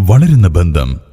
വളരുന്ന ബന്ധം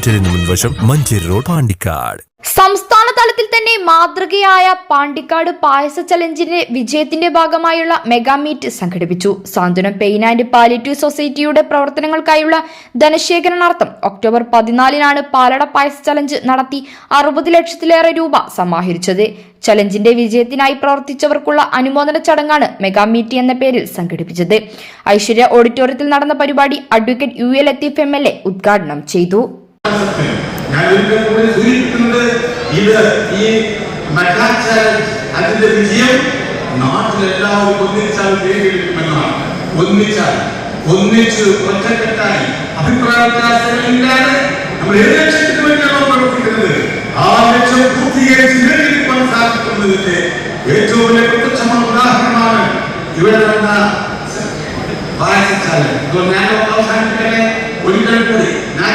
ഹോസ്പിറ്റലിന് മുൻവശം മഞ്ചേരി റോഡ് പാണ്ടിക്കാട്. സംസ്ഥാന തലത്തിൽ തന്നെ മാതൃകയായ പാണ്ടിക്കാട് പായസ ചലഞ്ചിന്റെ വിജയത്തിന്റെ ഭാഗമായുള്ള മെഗാ മീറ്റ് സംഘടിപ്പിച്ചു. സാന്ത്വനം പെയിൻ ആൻഡ് പാലിറ്റീവ് സൊസൈറ്റിയുടെ പ്രവർത്തനങ്ങൾക്കായുള്ള ധനശേഖരണാർത്ഥം ഒക്ടോബർ പതിനാലിനാണ് പാലട പായസ ചലഞ്ച് നടത്തി അറുപത് ലക്ഷത്തിലേറെ രൂപ സമാഹരിച്ചത്. ചലഞ്ചിന്റെ വിജയത്തിനായി പ്രവർത്തിച്ചവർക്കുള്ള അനുമോദന ചടങ്ങാണ് മെഗാ മീറ്റ് എന്ന പേരിൽ സംഘടിപ്പിച്ചത്. ഐശ്വര്യ ഓഡിറ്റോറിയത്തിൽ നടന്ന പരിപാടി advocate U L Latheef M L A ഉദ്ഘാടനം ചെയ്തു. ഞാൻ ഒരിക്കൽ കൂടി സൂചിപ്പിക്കുന്നത് ഇത് ഈ മെഗാ ചാലഞ്ച് അതിന്റെ വിജയം നാട്ടിലെല്ലാവരും ഒന്നിച്ചാൽ നേടിയെടുക്കുമെന്നാണ്. ഒന്നിച്ചാൽ ഒന്നിച്ച് ഒറ്റക്കെട്ടായി അഭിപ്രായ വ്യത്യാസങ്ങളില്ലാതെ നമ്മൾ ഏത് ലക്ഷ്യത്തിന് വേണ്ടിയാണോ പ്രവർത്തിക്കുന്നത്? ആ ലക്ഷ്യം പൂർത്തീകരിച്ച് നേടിയെടുക്കാൻ സാധിക്കുന്നതിന്റെ ഏറ്റവും വലിയ പ്രത്യക്ഷമായ ഉദാഹരണമാണ് ഇവിടെ നടന്ന വായിച്ചാൽ ഞാൻ അവസാനിക്കട്ടെ ഒരിക്കൽ കൂടി. ഞാൻ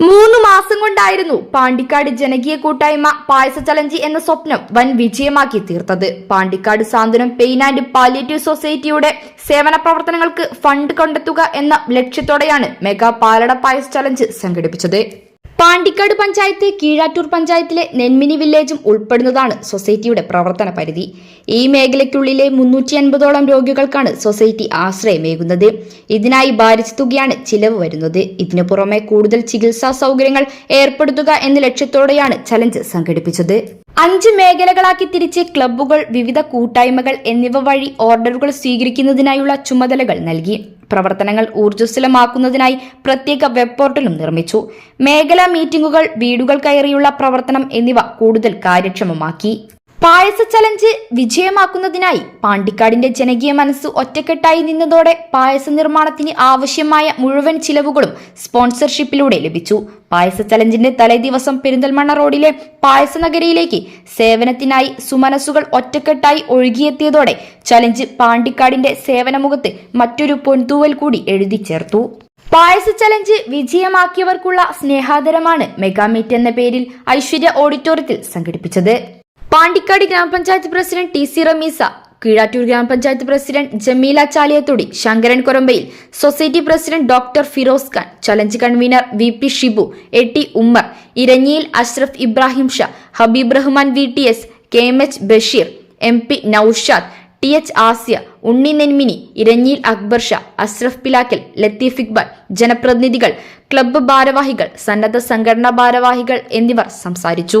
മൂന്ന് മാസം കൊണ്ടായിരുന്നു പാണ്ടിക്കാട് ജനകീയ കൂട്ടായ്മ പായസ ചലഞ്ച് എന്ന സ്വപ്നം വൻ വിജയമാക്കി തീർത്തത്. Pandikkad Santhwanam pain and palliative സൊസൈറ്റിയുടെ സേവന പ്രവർത്തനങ്ങൾക്ക് ഫണ്ട് കണ്ടെത്തുക എന്ന ലക്ഷ്യത്തോടെയാണ് മെഗാ പാലട പായസ ചലഞ്ച് സംഘടിപ്പിച്ചത്. പാണ്ടിക്കാട് പഞ്ചായത്ത് കീഴാറ്റൂർ പഞ്ചായത്തിലെ നെന്മിനി വില്ലേജും ഉൾപ്പെടുന്നതാണ് സൊസൈറ്റിയുടെ പ്രവർത്തന പരിധി. ഈ മേഖലയ്ക്കുള്ളിലെ മുന്നൂറ്റി അൻപതോളം രോഗികൾക്കാണ് സൊസൈറ്റി ആശ്രയമേകുന്നത്. ഇതിനായി ഭാരിച്ച തുകയാണ് ചിലവ് വരുന്നത്. ഇതിനു പുറമെ കൂടുതൽ ചികിത്സാ സൗകര്യങ്ങൾ ഏർപ്പെടുത്തുക എന്ന ലക്ഷ്യത്തോടെയാണ് ചലഞ്ച് സംഘടിപ്പിച്ചത്. അഞ്ച് മേഖലകളാക്കി തിരിച്ച് ക്ലബ്ബുകൾ വിവിധ കൂട്ടായ്മകൾ എന്നിവ വഴി ഓർഡറുകൾ സ്വീകരിക്കുന്നതിനായുള്ള ചുമതലകൾ നൽകി. പ്രവർത്തനങ്ങൾ ഊർജസ്വലമാക്കുന്നതിനായി പ്രത്യേക വെബ് പോർട്ടലും നിർമ്മിച്ചു. മേഖലാ മീറ്റിംഗുകൾ വീടുകൾ കയറിയുള്ള പ്രവർത്തനം എന്നിവ കൂടുതൽ കാര്യക്ഷമമാക്കി. പായസ ചലഞ്ച് വിജയമാക്കുന്നതിനായി പാണ്ടിക്കാടിന്റെ ജനകീയ മനസ്സ് ഒറ്റക്കെട്ടായി നിന്നതോടെ പായസ നിർമ്മാണത്തിന് ആവശ്യമായ മുഴുവൻ ചിലവുകളും സ്പോൺസർഷിപ്പിലൂടെ ലഭിച്ചു. പായസ ചലഞ്ചിന്റെ തലേദിവസം പെരിന്തൽമണ്ണ റോഡിലെ പായസ നഗരിയിലേക്ക് സേവനത്തിനായി സുമനസുകൾ ഒറ്റക്കെട്ടായി ഒഴുകിയെത്തിയതോടെ ചലഞ്ച് പാണ്ടിക്കാടിന്റെ സേവനമുഖത്ത് മറ്റൊരു പൊൻതൂവൽ കൂടി എഴുതി ചേർത്തു. പായസ ചലഞ്ച് വിജയമാക്കിയവർക്കുള്ള സ്നേഹാദരമാണ് മെഗാമീറ്റ് എന്ന പേരിൽ ഐശ്വര്യ ഓഡിറ്റോറിയത്തിൽ സംഘടിപ്പിച്ചത്. പാണ്ടിക്കാട് ഗ്രാമപഞ്ചായത്ത് president T C Rameesa Keezhattur ഗ്രാമപഞ്ചായത്ത് president Jameela Chaliyathodi Sankaran Korambayil society president doctor Firoz Khan challenge convener V P Shibu A T Ummer Eranjiyil Ashraf Ibrahim Shah Habeeb Rahman V T S K M H Basheer M P Noushad T H Asiya Unni Nenmini Eranjiyil Akbar Shah Ashraf Pilakkal Latheef Iqbal ജനപ്രതിനിധികൾ club ഭാരവാഹികൾ സന്നദ്ധ സംഘടനാ ഭാരവാഹികൾ എന്നിവർ സംസാരിച്ചു.